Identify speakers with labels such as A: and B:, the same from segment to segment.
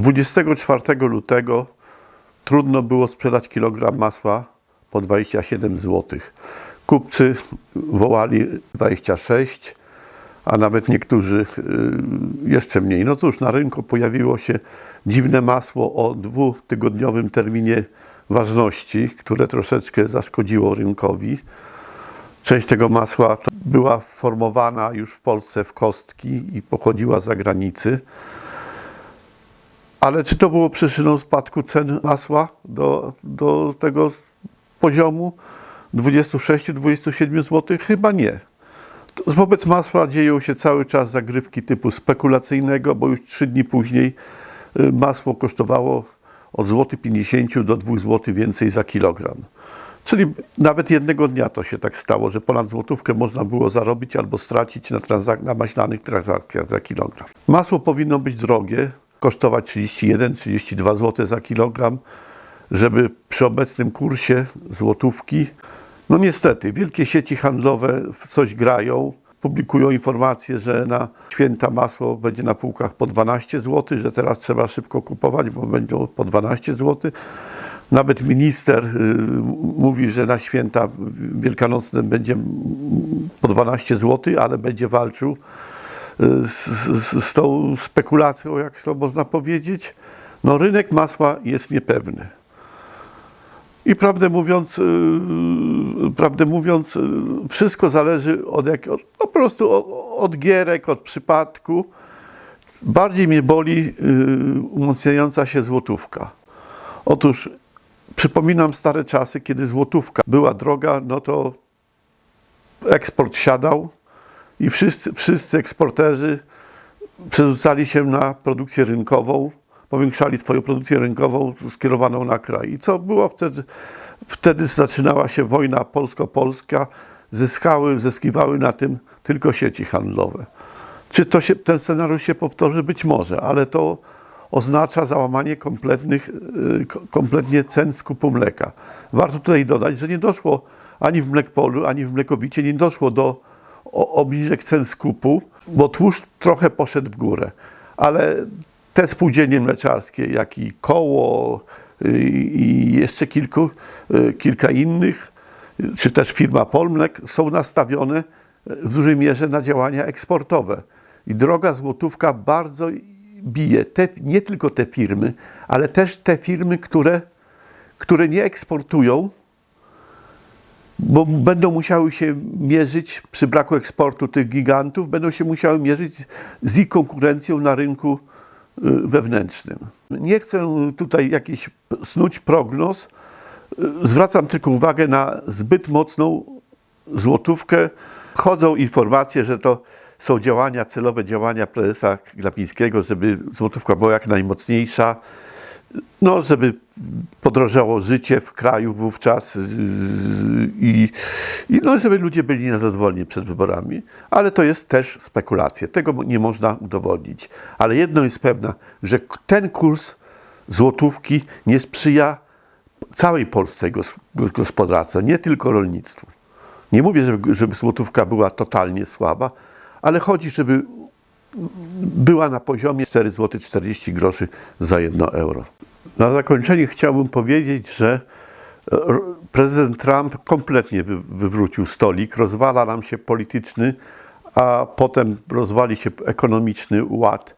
A: 24 lutego trudno było sprzedać kilogram masła po 27 zł. Kupcy wołali 26, a nawet niektórzy y, jeszcze mniej. No cóż, na rynku pojawiło się dziwne masło o dwutygodniowym terminie ważności, które troszeczkę zaszkodziło rynkowi. Część tego masła była formowana już w Polsce w kostki i pochodziła z zagranicy. Ale czy to było przyczyną spadku cen masła do, do tego poziomu 26-27 zł? Chyba nie. Wobec masła dzieją się cały czas zagrywki typu spekulacyjnego, bo już trzy dni później y, masło kosztowało od złoty 50 do 2 zł więcej za kilogram. Czyli nawet jednego dnia to się tak stało, że ponad złotówkę można było zarobić albo stracić na, transak- na maślanych transakcjach za kilogram. Masło powinno być drogie, kosztować 31-32 zł za kilogram, żeby przy obecnym kursie złotówki, no niestety, wielkie sieci handlowe w coś grają, publikują informacje, że na święta masło będzie na półkach po 12 zł, że teraz trzeba szybko kupować, bo będzie po 12 zł. Nawet minister y, mówi, że na święta wielkanocne będzie po 12 zł, ale będzie walczył z, z, z tą spekulacją, jak to można powiedzieć. No rynek masła jest niepewny. I prawdę mówiąc, yy, prawdę mówiąc, yy, wszystko zależy od, jak, po prostu od, od gierek, od przypadku. Bardziej mnie boli umacniająca się złotówka. Otóż przypominam stare czasy, kiedy złotówka była droga, no to eksport siadał i wszyscy, wszyscy eksporterzy przerzucali się na produkcję rynkową, powiększali swoją produkcję rynkową skierowaną na kraj. I co było wtedy? Wtedy zaczynała się wojna polsko-polska, zyskały, zyskiwały na tym tylko sieci handlowe. Czy to się, ten scenariusz się powtórzy? Być może, ale to oznacza załamanie kompletnych, y, ko- kompletnie cen skupu mleka. Warto tutaj dodać, że nie doszło ani w Mlekpolu, ani w Mlekowicie, nie doszło do obniżek cen skupu, bo tłuszcz trochę poszedł w górę. Ale te spółdzielnie mleczarskie, jak i koło y, i jeszcze kilku, y, kilka innych, czy też firma Polmlek są nastawione y, w dużej mierze na działania eksportowe. I droga złotówka bardzo bije te, nie tylko te firmy, ale też te firmy, które, które nie eksportują, bo będą musiały się mierzyć przy braku eksportu tych gigantów, będą się musiały mierzyć z ich konkurencją na rynku y, wewnętrznym. Nie chcę tutaj jakiś snuć prognoz, y, zwracam tylko uwagę na zbyt mocną złotówkę. Chodzą informacje, że to są działania, celowe działania prezesa Glapińskiego, żeby złotówka była jak najmocniejsza, no, żeby podrożało życie w kraju wówczas yy, i, i no, żeby ludzie byli niezadowoleni przed wyborami. Ale to jest też spekulacja. Tego nie można udowodnić. Ale jedno jest pewne, że ten kurs złotówki nie sprzyja całej polskiej gos- gospodarce, nie tylko rolnictwu. Nie mówię, żeby, żeby złotówka była totalnie słaba, ale chodzi, żeby była na poziomie 4 zł 40 groszy za 1 euro. Na zakończenie chciałbym powiedzieć, że e, prezydent Trump kompletnie wy, wywrócił stolik, rozwala nam się polityczny, a potem rozwali się ekonomiczny ład.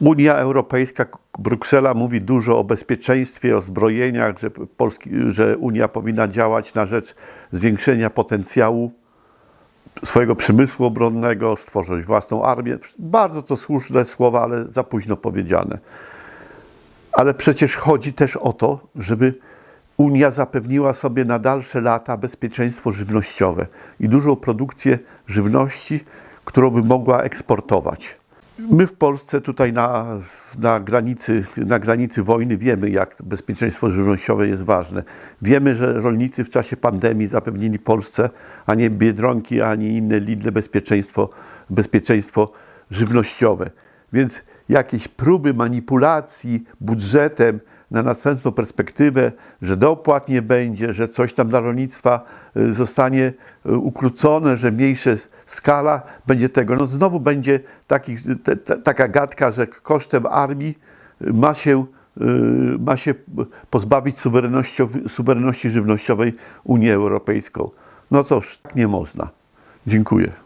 A: Unia Europejska, Bruksela mówi dużo o bezpieczeństwie, o zbrojeniach, że, Polski, że Unia powinna działać na rzecz zwiększenia potencjału swojego przemysłu obronnego, stworzyć własną armię. Bardzo to słuszne słowa, ale za późno powiedziane. Ale przecież chodzi też o to, żeby Unia zapewniła sobie na dalsze lata bezpieczeństwo żywnościowe i dużą produkcję żywności, którą by mogła eksportować. My w Polsce tutaj na, na, granicy, na granicy wojny wiemy, jak bezpieczeństwo żywnościowe jest ważne. Wiemy, że rolnicy w czasie pandemii zapewnili Polsce, a nie Biedronki, ani inne Lidle bezpieczeństwo, bezpieczeństwo żywnościowe. Więc jakieś próby manipulacji budżetem na następną perspektywę, że dopłat nie będzie, że coś tam dla rolnictwa y, zostanie y, ukrócone, że mniejsza skala będzie tego. No znowu będzie taki, te, te, taka gadka, że kosztem armii ma się, y, ma się pozbawić suwerenności, suwerenności żywnościowej Unię Europejską. No cóż, tak nie można. Dziękuję.